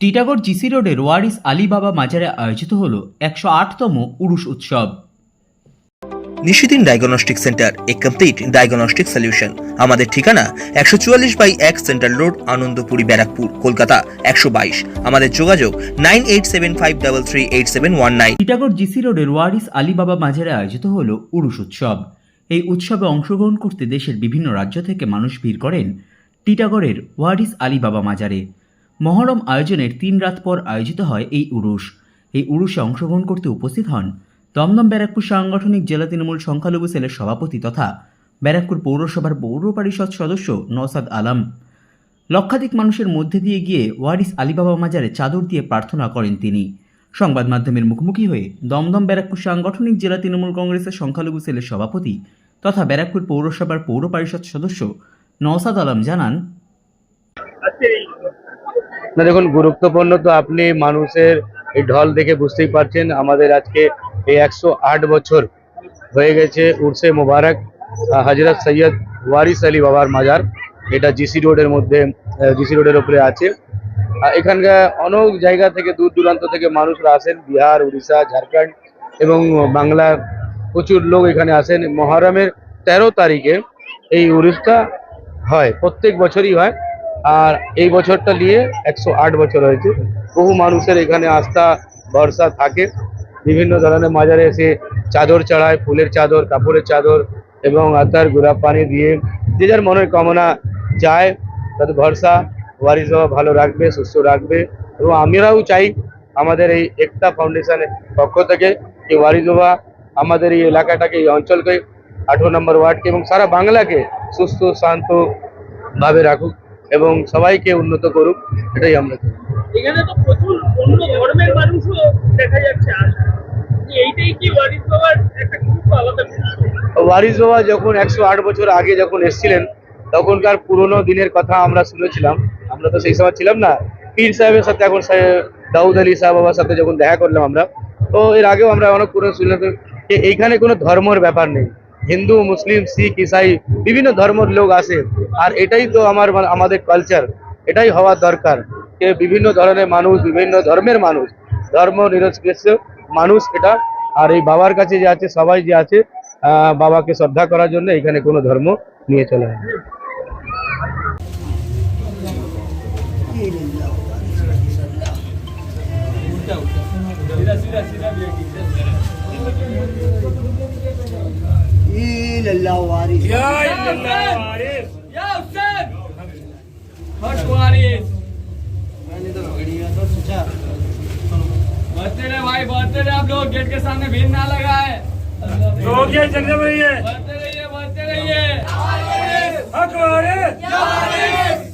Titagarh GC রোডের ওয়ারিস আলী বাবা মাজারে আয়োজিত হল একশো আটতম উরুষ উৎসব। নিশিদিন ডায়াগনস্টিক সেন্টার এ কমপ্লিট ডায়াগনস্টিক সলিউশন। আমাদের ঠিকানা একশো চুয়াল্লিশ বাই এক সেন্ট্রাল রোড আনন্দপুরি ব্যারাকপুর কলকাতা একশো বাইশ। আমাদের যোগাযোগ nine eight seven five double three eight seven one nine. Titagarh GC রোডের ওয়ারিস আলী বাবা মাজারে আয়োজিত হল উরুষ উৎসব। এই উৎসবে অংশগ্রহণ করতে দেশের বিভিন্ন রাজ্য থেকে মানুষ ভিড় করেন টিটাগড়ের ওয়ারিস আলী বাবা মাজারে। মহরম আয়োজনের তিন রাত পর আয়োজিত হয় এই উরুষ এই উরুষে অংশগ্রহণ করতে উপস্থিত হন দমদম ব্যারাকপুর সাংগঠনিক জেলা তৃণমূল সংখ্যালঘু সেলের সভাপতি তথা ব্যারাকপুর পৌরসভার পৌর পরিষদ সদস্য নওসাদ আলম। লক্ষাধিক মানুষের মধ্যে দিয়ে গিয়ে ওয়ারিস আলীবাবা মাজারে চাদর দিয়ে প্রার্থনা করেন তিনি। সংবাদ মাধ্যমের মুখোমুখি হয়ে দমদম ব্যারাকপুর সাংগঠনিক জেলা তৃণমূল কংগ্রেসের সংখ্যালঘু সেলের সভাপতি তথা ব্যারাকপুর পৌরসভার পৌর পরিষদ সদস্য নওসাদ আলম জানান না, দেখুন, গুরুত্বপূর্ণ তো আপনি মানুষের এই ঢল দেখে বুঝতেই পারছেন, আমাদের আজকে এই একশো আট বছর হয়ে গেছে উর্সে মোবারক হজরত সৈয়দ ওয়ারিস আলী বাবার মাজার, এটা জিসি রোডের মধ্যে জিসি রোডের উপরে আছে। এখানকার অনেক জায়গা থেকে, দূর দূরান্ত থেকে মানুষরা আসেন, বিহার, উড়িষ্যা, ঝাড়খণ্ড এবং বাংলার প্রচুর লোক এখানে আসেন। মহরমের তেরো তারিখে এই উড়িষ্যা হয়, প্রত্যেক বছরই হয়। আর এই বছরটা নিয়ে একশো আট বছর হয়েছে। বহু মানুষের এখানে আস্থা, ভরসা থাকে। বিভিন্ন ধরনের মাজারে এসে চাদর চড়ায়, ফুলের চাদর, কাপড়ের চাদর এবং আতার, গোলাপ পানি দিয়ে যে যার মনের কামনা যায়, তাদের ভরসা ওয়ারিস বাবা ভালো রাখবে, সুস্থ রাখবে এবং আমরাও চাই আমাদের এই একতা ফাউন্ডেশনের পক্ষ থেকে যে ওয়ারিস বাবা আমাদের এই এলাকাটাকে, এই অঞ্চলকে আঠেরো নম্বর ওয়ার্ডকে এবং সারা বাংলাকে সুস্থ শান্তভাবে রাখুক। এবং সবাইকে উন্নত করুক এটাই আমরা চাই। এখানে তো প্রচুর অন্য ধর্মের মানুষও দেখা যাচ্ছে এইটাই কি ওয়ারিস বাবার একটা খুব আলাদা ওয়ারিস বাবা যখন একশো আট বছর আগে যখন এসেছিলেন তখনকার পুরনো দিনের কথা আমরা শুনেছিলাম। আমরা তো সেই সময় ছিলাম না। পীর সাহেবের সাথে এখন দাউদ আলী সাহেব বাবার সাথে যখন দেখা করলাম আমরা তো এর আগেও আমরা অনেক পুরনো শুনলাম যে এইখানে কোনো ধর্মের ব্যাপার নেই। হিন্দু, মুসলিম, শিখ, ইসাই, বিভিন্ন ধর্মের লোক আসে। আর এটাই তো আমার মানে আমাদের কালচার এটাই হওয়ার দরকার। যে বিভিন্ন ধরনের মানুষ, বিভিন্ন ধর্মের মানুষ, ধর্ম নিরপেক্ষ মানুষ এটা। আর এই বাবার কাছে যে আছে, সবাই যে আছে বাবাকে শ্রদ্ধা করার জন্য এখানে কোনো ধর্ম নিয়ে চলে اللہ وارث۔ یا اللہ وارث۔ یا حسین! حق وارث۔ میں نے تو گڑیا تو سوچا بڑھتے رہے بھائی بڑھتے رہے آپ لوگ گیٹ کے سامنے بھیڑ نہ لگائے۔ لوگ یہ رہیے بڑھتے رہیے حق وارث۔ یا وارث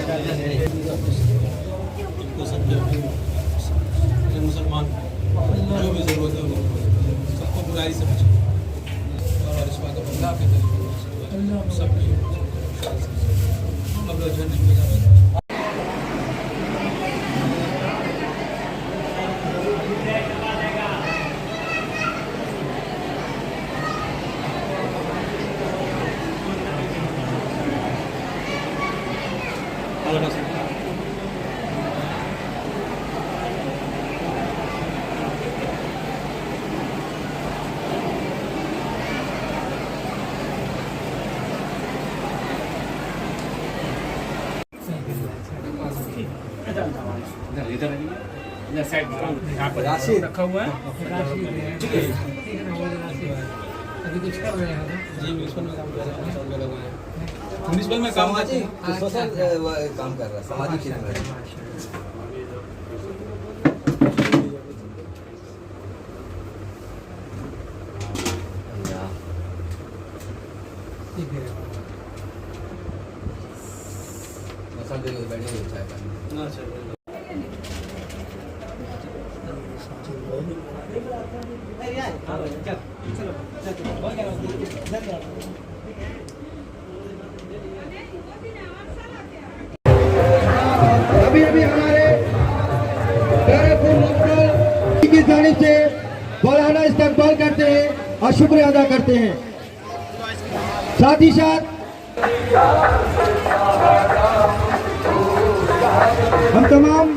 Yeah, yeah, yeah. کو سمجھاؤ میرے مسلمان جو بھی ضرورت ہے سب کو برائی سے بچے اور اس بات کو اللہ کے طریقے سب کی اللہ جن کی Gracias. इधर इधर साइड यहाँ पर राशि रखा हुआ है ठीक है अभी कुछ कर रहे हैं जी म्यूनिसिपल में काम कर रहे हैं सब लोग हैं म्यूनिसिपल में काम कर रहे हैं सोशल काम कर रहा है सामाजिक क्षेत्र में ابھی ابھی ہمارے کی جانب سے بولانا استقبال کرتے ہیں اور شکریہ ادا کرتے ہیں۔ ساتھ ہی ساتھ ہم تمام